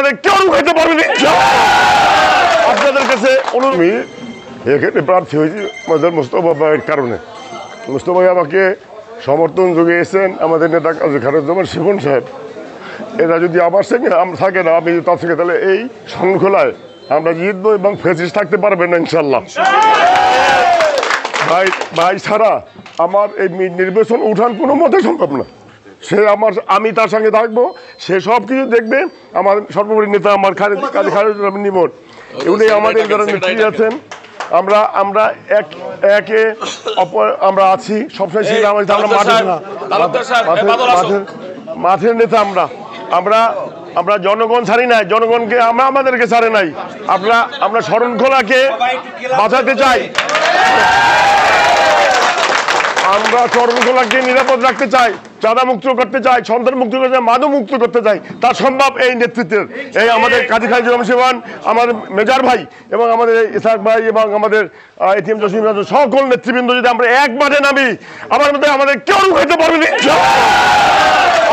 আমাদের কেউ পারবে আপনাদের কাছে অনুরোধ আমি প্রার্থী হয়েছি আমাদের মোস্তফা ভাইয়ের কারণে। মোস্তফা ভাই আমাকে সমর্থন জুগিয়েছেন আমাদের নেতা খারুজ্জামান শিবন সাহেব। এরা যদি আমার সঙ্গে থাকে না আমি তার থেকে তাহলে এই শৃঙ্খলায় আমরা জিতবো এবং ফেসিস থাকতে পারবেন না ইনশাল্লাহ ভাই ভাই ছাড়া আমার এই নির্বাচন উঠান কোনো মতে সম্ভব না। সে আমার আমি তার সঙ্গে থাকব সে সব কিছু দেখবে আমার সর্বোপরি নেতা আমার খালি কাজী খালেদ নিমন। এগুলি আমাদের যারা নেত্রী আছেন। আমরা আমরা এক একে অপর আমরা আছি সবসময় আমাদের আমরা মাঠে না মাঠের নেতা আমরা। আমরা আমরা জনগণ ছাড়ি নাই জনগণকে আমরা আমাদেরকে ছাড়ে নাই। আমরা আমরা শরণখোলাকে বাঁচাতে চাই। আমরা শরণখোলাকে নিরাপদ রাখতে চাই, চাঁদা মুক্ত করতে চাই, সন্তান মুক্ত করতে চাই মাদক মুক্ত করতে চাই, তা সম্ভব এই নেতৃত্বের। এই আমাদের কাজী খাই রমসেবান আমাদের মেজার ভাই এবং আমাদের ইসাক ভাই এবং আমাদের এটিএম জসিম সকল নেতৃবৃন্দ যদি আমরা এক মাঠে নামি, আমার মধ্যে আমাদের কেউ হইতে পারবে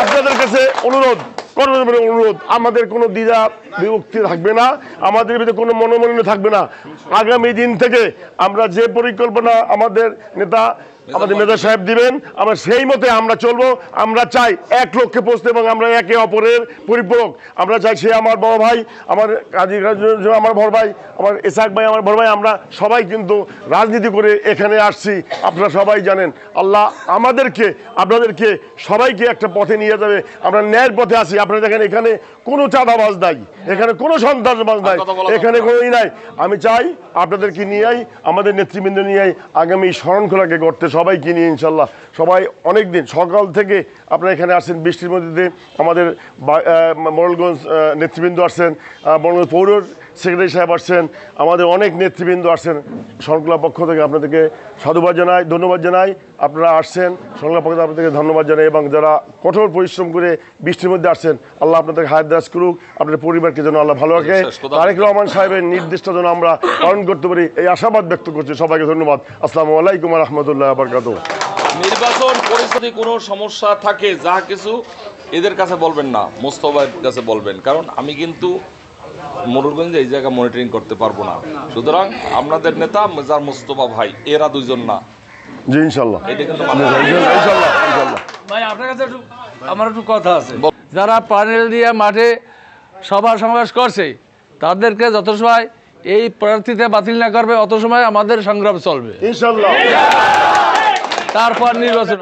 আপনাদের কাছে অনুরোধ করবেন অনুরোধ, আমাদের কোনো দ্বিধা বিভক্তি থাকবে না, আমাদের ভিতরে কোনো মনোমালিন্য থাকবে না। আগামী দিন থেকে আমরা যে পরিকল্পনা আমাদের নেতা আমাদের নেতা সাহেব দিবেন আমরা সেই মতে আমরা চলবো। আমরা চাই এক লক্ষ্যে পৌঁছতে এবং আমরা একে অপরের পরিপূরক। আমরা চাই সে আমার বড় ভাই আমার কাজী আমার বড় ভাই আমার এসাক ভাই আমার বড় ভাই আমরা সবাই কিন্তু রাজনীতি করে এখানে আসছি। আপনারা সবাই জানেন আল্লাহ আমাদেরকে আপনাদেরকে সবাইকে একটা পথে নিয়ে যাবে। আমরা ন্যায়ের পথে আছি। আপনারা দেখেন এখানে কোনো চাঁদাবাজ নাই। এখানে কোনো সন্ত্রাসবাজ নাই। এখানে কোনোই নাই। আমি চাই আপনাদেরকে নিয়েই আমাদের নেতৃবৃন্দ নিয়েই আগামী শরণখোলাকে করতে সবাইকে নিয়ে ইনশাল্লাহ। সবাই অনেক দিন সকাল থেকে আপনারা এখানে আসছেন, বৃষ্টির মধ্যে আমাদের মোরলগঞ্জ নেতৃবৃন্দ আসছেন মোরলগঞ্জ পৌর সেক্রেটারি সাহেব আসছেন আমাদের অনেক নেতৃবৃন্দ আসছেন। শরণখোলা পক্ষ থেকে আপনাদেরকে সাধুবাদ জানাই ধন্যবাদ জানাই। আপনারা আসছেন শরণখোলা পক্ষ থেকে আপনাদেরকে ধন্যবাদ জানাই এবং যারা কঠোর পরিশ্রম করে বৃষ্টির মধ্যে আসছেন আল্লাহ আপনাদের হায়াত দাস করুক আপনাদের পরিবারকে যেন আল্লাহ ভালো রাখে। তারেক রহমান সাহেবের নির্দিষ্ট যেন আমরা পালন করতে পারি এই আশাবাদ ব্যক্ত করছি। সবাইকে ধন্যবাদ। আসসালামু আলাইকুম রহমতুল্লাহ বরকাত নির্বাচন পরিস্থিতি কোনো সমস্যা থাকে যা কিছু এদের কাছে বলবেন না মোস্তফার কাছে বলবেন। কারণ আমি কিন্তু মোরুলগঞ্জে এই জায়গা মনিটরিং করতে পারব না। সুতরাং আপনাদের নেতা মেজার মোস্তফা ভাই এরা দুইজন না। জি ইনশাল্লাহ। এটা কিন্তু ভাই আপনার কাছে একটু আমার একটু কথা আছে। যারা প্যানেল দিয়ে মাঠে সভা সমাবেশ করছে তাদেরকে যত সময় এই প্রার্থীতে বাতিল না করবে অত সময় আমাদের সংগ্রাম চলবে। ইনশাল্লাহ। তারপর নির্বাচন